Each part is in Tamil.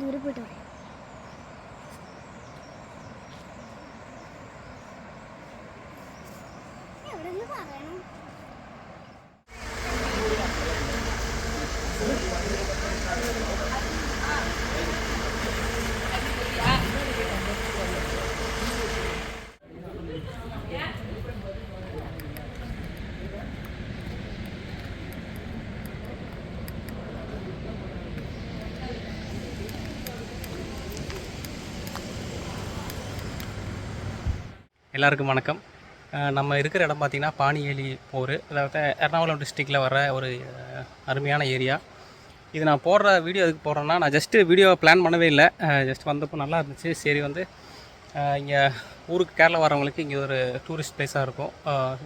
ദൂരെ പോയിട്ടോ എവിടെ നിന്ന് പറയണം எல்லாருக்கும் வணக்கம். நம்ம இருக்கிற இடம் பார்த்திங்கன்னா பாணியேலி போர். அதாவது எர்ணாகுளம் டிஸ்ட்ரிக்டில் வர ஒரு அருமையான ஏரியா இது நான் போடுற வீடியோ எதுக்கு போடுறேன்னா நான் ஜஸ்ட்டு வீடியோ பிளான் பண்ணவே இல்லை. ஜஸ்ட் வந்தப்போ நல்லா இருந்துச்சு. சரி வந்து இங்கே ஊருக்கு கேரளா வரவங்களுக்கு இங்கே ஒரு டூரிஸ்ட் ப்ளேஸாக இருக்கும்.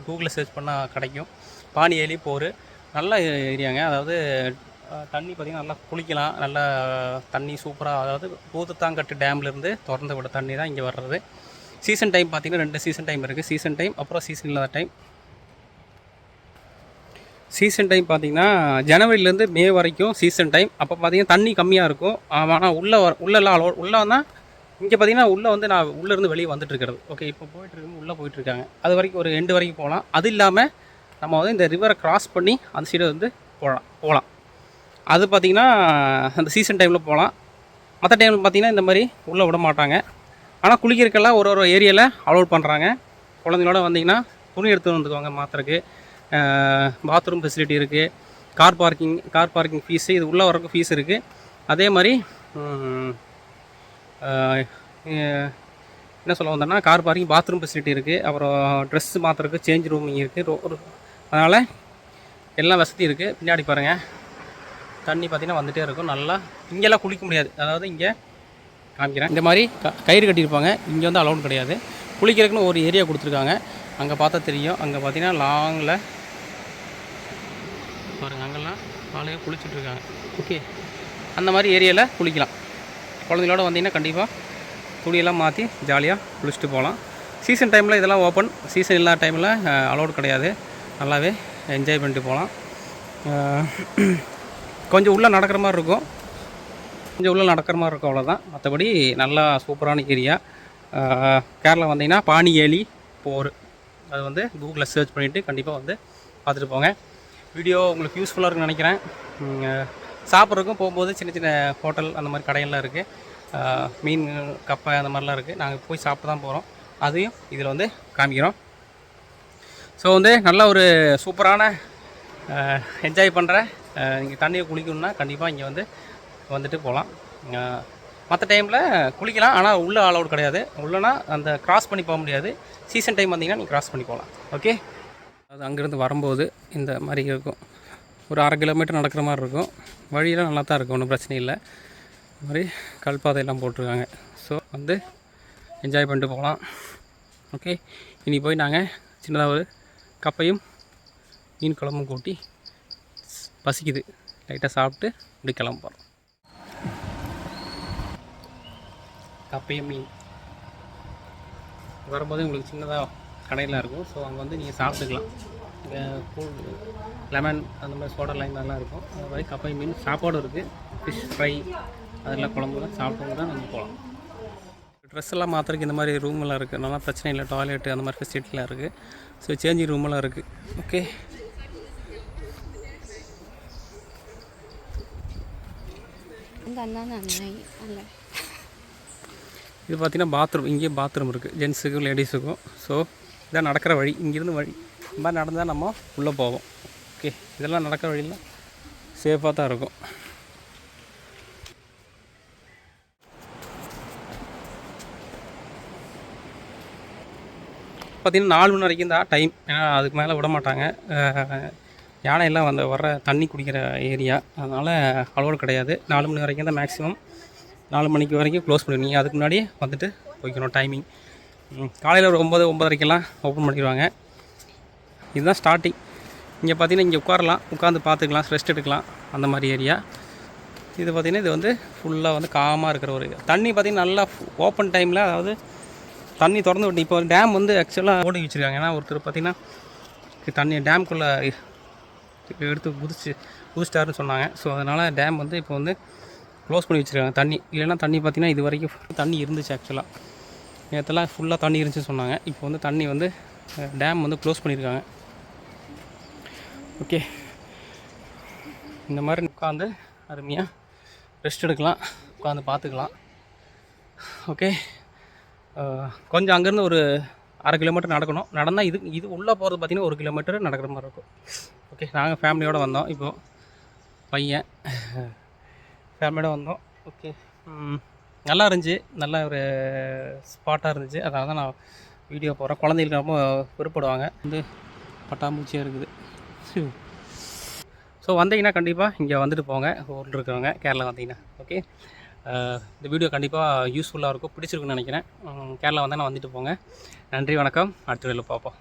கூகுளில் சர்ச் பண்ணால் கிடைக்கும். பாணியேலி போர். நல்ல ஏரியாங்க அதாவது தண்ணி பார்த்திங்கன்னா நல்லா குளிக்கலாம். நல்லா தண்ணி சூப்பராக அதாவது பூதத்தாங்கட்டு டேம்லேருந்து திறந்து விட தண்ணி தான் இங்கே வர்றது. சீசன் டைம் பார்த்தீங்கன்னா ரெண்டு சீசன் டைம் இருக்குது சீசன் டைம் அப்புறம் சீசன் இல்லாத டைம் சீசன் டைம் பார்த்தீங்கன்னா ஜனவரிலேருந்து மே வரைக்கும் சீசன் டைம் அப்போ பார்த்தீங்கன்னா தண்ணி கம்மியாக இருக்கும். ஆனால் உள்ளே வர உள்ளெல்லாம் அலோ உள்ளே வந்தால் இங்கே பார்த்தீங்கன்னா உள்ளே வந்து நான் உள்ளேருந்து வெளியே வந்துட்டு இருக்கிறது. ஓகே இப்போ போயிட்டு உள்ளே போயிட்டுருக்காங்க அது வரைக்கும் ஒரு ரெண்டு வரைக்கும் போகலாம். அது இல்லாமல் நம்ம வந்து இந்த ரிவரை கிராஸ் பண்ணி அந்த சைடு வந்து போகலாம் போகலாம். அது பார்த்திங்கன்னா அந்த சீசன் டைமில் போகலாம். மற்ற டைமில் பார்த்தீங்கன்னா இந்த மாதிரி உள்ளே விட மாட்டாங்க. ஆனால் குளிக்கிறக்கெல்லாம் ஒரு ஒரு ஏரியாவில் அலோட் பண்ணுறாங்க குழந்தைங்களோட வந்தீங்கன்னா துணி எடுத்து வந்துக்குவாங்க மாத்திரக்கு. பாத்ரூம் ஃபெசிலிட்டி இருக்குது car parking car parking fees இது உள்ளே வரக்கு ஃபீஸ் இருக்குது அதே மாதிரி என்ன சொல்ல வந்தேன்னா கார் பார்க்கிங் பாத்ரூம் ஃபெசிலிட்டி இருக்குது அப்புறம் ட்ரெஸ் மாத்திரக்கு சேஞ்ச் ரூம் இருக்குது அதனால் எல்லா வசதியும் இருக்குது பின்னாடி பாருங்கள் தண்ணி பார்த்திங்கன்னா வந்துகிட்டே இருக்கும். நல்லா இங்கெல்லாம் குளிக்க முடியாது. அதாவது இங்கே காமிக்கிறேன். இந்த மாதிரி க கயிறு கட்டியிருப்பாங்க. இங்கே வந்து அலௌட் கிடையாது. குளிக்கிறதுக்குன்னு ஒரு ஏரியா கொடுத்துருக்காங்க. அங்கே பார்த்தா தெரியும். அங்கே பார்த்தீங்கன்னா லாங்கில் பாருங்கள் அங்கெல்லாம் காலையில் குளிச்சுட்ருக்காங்க. ஓகே அந்த மாதிரி ஏரியாவில் குளிக்கலாம். குழந்தைங்களோட வந்தீங்கன்னா கண்டிப்பாக துணியெல்லாம் மாற்றி ஜாலியாக குளிச்சுட்டு போகலாம். சீசன் டைமில் இதெல்லாம் ஓப்பன் சீசன் இல்லாத டைமில் அலௌட் கிடையாது. நல்லாவே என்ஜாய் பண்ணிட்டு போகலாம். கொஞ்சம் உள்ளே நடக்கிற மாதிரி இருக்கும். கொஞ்சம் உள்ளே நடக்கிற மாதிரி இருக்கும் அவ்வளோதான் மற்றபடி நல்லா சூப்பரான ஏரியா. கேரளா வந்தீங்கன்னா பாணியேலி போர். அது வந்து கூகுளில் சர்ச் பண்ணிவிட்டு கண்டிப்பாக வந்து பார்த்துட்டு போங்க. வீடியோ உங்களுக்கு யூஸ்ஃபுல்லாக இருக்குன்னு நினைக்கிறேன். சாப்பிட்றதுக்கும் போகும்போது சின்ன சின்ன ஹோட்டல் அந்த மாதிரி கடையெல்லாம் இருக்குது மீன் கப்பை அந்த மாதிரிலாம் இருக்குது நாங்கள் போய் சாப்பிட்டு தான் போகிறோம் அதையும் இதில் வந்து காமிக்கிறோம். ஸோ வந்து நல்ல ஒரு சூப்பரான என்ஜாய் பண்ணுற இங்கே தண்ணியை குளிக்கணும்னா கண்டிப்பாக இங்கே வந்து வந்துட்டு போகலாம். மற்ற டைமில் குளிக்கலாம். ஆனால் உள்ளே அலௌட் கிடையாது. உள்ளனா அந்த கிராஸ் பண்ணி போக முடியாது. சீசன் டைம் வந்தீங்கன்னா நீங்கள் கிராஸ் பண்ணி போகலாம். ஓகே அது அங்கேருந்து வரும்போது இந்த மாதிரி இருக்கும். ஒரு அரை கிலோமீட்டர் நடக்கிற மாதிரி இருக்கும். வழியெல்லாம் நல்லா தான் இருக்கும். ஒன்றும் பிரச்சனை இல்லை. இந்த மாதிரி கல்பாதையெல்லாம் போட்டிருக்காங்க. ஸோ வந்து என்ஜாய் பண்ணிட்டு போகலாம். ஓகே இனி போய் நாங்கள் சின்னதாக ஒரு கப்பையும் மீன் குழம்பும் கூட்டி பசிக்குது. லைட்டாக சாப்பிட்டு இப்படி கிளம்ப போகிறோம் கப்பைய மீன். வரும்போது உங்களுக்கு சின்னதாக கடையில் இருக்கும். ஸோ அங்கே வந்து நீங்கள் சாப்பிட்டுக்கலாம். கூழ் லெமன் அந்த மாதிரி சோடெல்லாம் இதெல்லாம் இருக்கும். அது மாதிரி கப்பை மீன் சாப்பாடும் இருக்குது ஃபிஷ் ஃப்ரை அதெல்லாம் குழம்புலாம் சாப்பிட்டவங்க தான் நம்ம போகலாம். ட்ரெஸ் எல்லாம் மாற்றுறதுக்கு இந்த மாதிரி ரூமெல்லாம் இருக்குது நல்லா பிரச்சனை இல்லை. டாய்லெட் அந்த மாதிரி ஃபெசிலிட்டிலாம் இருக்குது ஸோ சேஞ்சிங் ரூமெல்லாம் இருக்குது ஓகே அந்த அண்ணா அண்ணா அல்ல இது பார்த்தீங்கன்னா பாத்ரூம் இங்கேயே பாத்ரூம் இருக்குது ஜென்ஸுக்கும் லேடிஸுக்கும் ஸோ இதான் நடக்கிற வழி. இங்கேருந்து வழி. இந்த மாதிரி நடந்தால் நம்ம உள்ளே போவோம். ஓகே இதெல்லாம் நடக்கிற வழியில் சேஃபாக தான் இருக்கும். பார்த்தீங்கன்னா நாலு மணி வரைக்கும் தான் டைம் ஏன்னா அதுக்கு மேலே விட மாட்டாங்க. யானையெல்லாம் வந்து வர்ற தண்ணி குடிக்கிற ஏரியா அதனால் அலோடு கிடையாது. நாலு மணி வரைக்கும் தான் மேக்ஸிமம் நாலு மணிக்கு வரைக்கும் க்ளோஸ் பண்ணிடுவீங்க அதுக்கு முன்னாடியே வந்துட்டு போய்க்கணும் டைமிங் காலையில் ஒரு ஒம்பது ஒம்பதரைக்கெல்லாம் ஓப்பன் பண்ணிடுவாங்க. இதுதான் ஸ்டார்டிங் இங்கே பார்த்தீங்கன்னா இங்கே உட்காரலாம். உட்காந்து பார்த்துக்கலாம் ரெஸ்ட் எடுக்கலாம். அந்த மாதிரி ஏரியா இது பார்த்திங்கன்னா இது வந்து ஃபுல்லாக வந்து காமாக இருக்கிற ஒரு தண்ணி பார்த்திங்கன்னா நல்லா ஓப்பன் டைமில் அதாவது தண்ணி திறந்து விட்டு இப்போ டேம் வந்து ஆக்சுவலாக ஓடி வச்சுருக்காங்க. ஏன்னா ஒருத்தர் பார்த்திங்கன்னா தண்ணி டேம்குள்ளே எடுத்து குதிச்சு குதிச்சிட்டாருன்னு சொன்னாங்க. ஸோ அதனால் டேம் வந்து இப்போ வந்து க்ளோஸ் பண்ணி வச்சுருக்காங்க. தண்ணி இல்லைன்னா தண்ணி பார்த்தீங்கன்னா இது வரைக்கும் தண்ணி இருந்துச்சு ஆக்சுவலாக நேற்றுலாம் ஃபுல்லாக தண்ணி இருந்துச்சுன்னு சொன்னாங்க. இப்போ வந்து தண்ணி வந்து டேம் வந்து க்ளோஸ் பண்ணியிருக்காங்க ஓகே இந்த மாதிரி உட்காந்து அருமையாக ரெஸ்ட் எடுக்கலாம். உட்காந்து பார்த்துக்கலாம். ஓகே கொஞ்சம் அங்கேருந்து ஒரு அரை கிலோமீட்டர் நடக்கணும். நடந்தால் இது இது உள்ளே போகிறது பார்த்திங்கன்னா ஒரு கிலோமீட்டர் நடக்கிற மாதிரி இருக்கும். ஓகே நாங்கள் ஃபேமிலியோடு வந்தோம். இப்போது பையன் ஃபேமிலியோடு வந்தோம். ஓகே நல்லா இருந்துச்சு. நல்ல ஒரு ஸ்பாட்டாக இருந்துச்சு. அதனால தான் நான் வீடியோ போடுறேன். குழந்தைகளுக்கு ரொம்ப விருப்பப்படுவாங்க. வந்து பட்டாம்பூச்சியாக இருக்குது. ஸோ வந்தீங்கன்னா கண்டிப்பாக இங்கே வந்துட்டு போங்க. ஊரில் இருக்கிறவங்க கேரளா வந்தீங்கன்னா. ஓகே இந்த வீடியோ கண்டிப்பாக யூஸ்ஃபுல்லாக இருக்கும். பிடிச்சிருக்குன்னு நினைக்கிறேன். கேரளா வந்தால் வந்துட்டு போங்க. நன்றி வணக்கம். அடுத்த வீடியோவில் பார்ப்போம்.